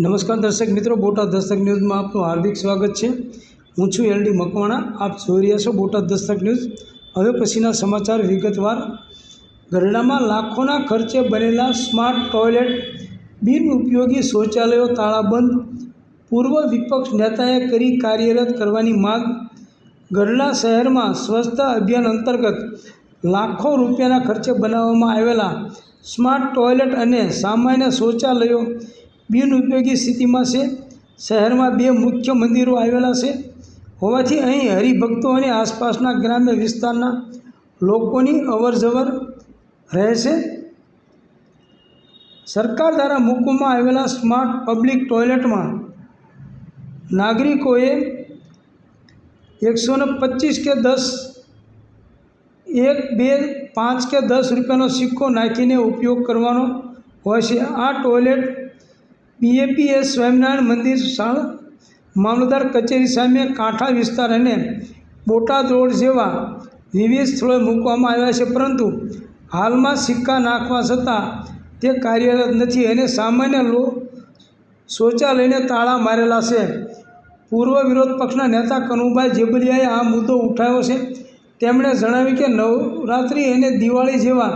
નમસ્કાર દર્શક મિત્રો, બોટાદ દસ્તક ન્યૂઝમાં આપનું હાર્દિક સ્વાગત છે. હું છું એલડી મકવાણા, આપ જોઈ રહ્યા છો બોટાદ દસ્તક ન્યૂઝ. હવે પછીના સમાચાર વિગતવાર. ગરડામાં લાખોના ખર્ચે બનેલા સ્માર્ટ ટોયલેટ બિનઉપયોગી શૌચાલયો તાળાબંધ પૂર્વ વિપક્ષ નેતાએ કરી કાર્યરત કરવાની માગ. ગરડા શહેરમાં સ્વચ્છતા અભિયાન અંતર્ગત લાખો રૂપિયાના ખર્ચે બનાવવામાં આવેલા સ્માર્ટ ટોયલેટ અને સામાન્ય શૌચાલયો બિનઉપયોગી સ્થિતિમાં છે. શહેરમાં બે મુખ્ય મંદિરો આવેલા છે. હોવાથી અહીં હરિભક્તો અને આસપાસના ગ્રામ્ય વિસ્તારના લોકોની અવરજવર રહે છે સરકાર દ્વારા મૂકવામાં આવેલા સ્માર્ટ પબ્લિક ટોયલેટમાં નાગરિકોએ એકસો પચીસ કે દસ, એક, બે, પાંચ કે દસ રૂપિયાનો સિક્કો નાખીને ઉપયોગ કરવાનો હોય છે. આ ટોયલેટ બીએપીએસ સ્વામિનારાયણ મંદિર મામલતદાર કચેરી સામે કાંઠા વિસ્તાર અને બોટાદ રોડ જેવા વિવિધ સ્થળોએ મૂકવામાં આવ્યા છે. પરંતુ હાલમાં સિક્કા નાખવા છતાં તે કાર્યરત નથી અને સામાન્ય લો, શૌચાલયને તાળા મારેલા છે. પૂર્વ વિરોધ પક્ષના નેતા કનુભાઈ જેબલિયાએ આ મુદ્દો ઉઠાવ્યો છે. તેમણે જણાવ્યું કે નવરાત્રિ અને દિવાળી જેવા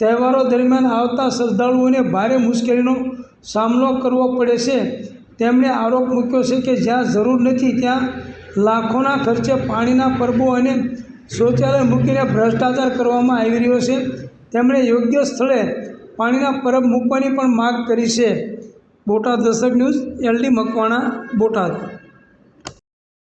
તહેવારો દરમિયાન આવતા શ્રદ્ધાળુઓને ભારે મુશ્કેલીનો સામનો કરવો પડે છે. તેમણે આરોપ મૂક્યો છે કે જ્યાં જરૂર નથી ત્યાં લાખોના ખર્ચે પાણીના પરબો અને શૌચાલય મૂકીને ભ્રષ્ટાચાર કરવામાં આવી રહ્યો છે. તેમણે યોગ્ય સ્થળે પાણીના પરબ મૂકવાની પણ માગ કરી છે. બોટાદ દર્શક ન્યૂઝ એલડી મકવાણા, બોટાદ.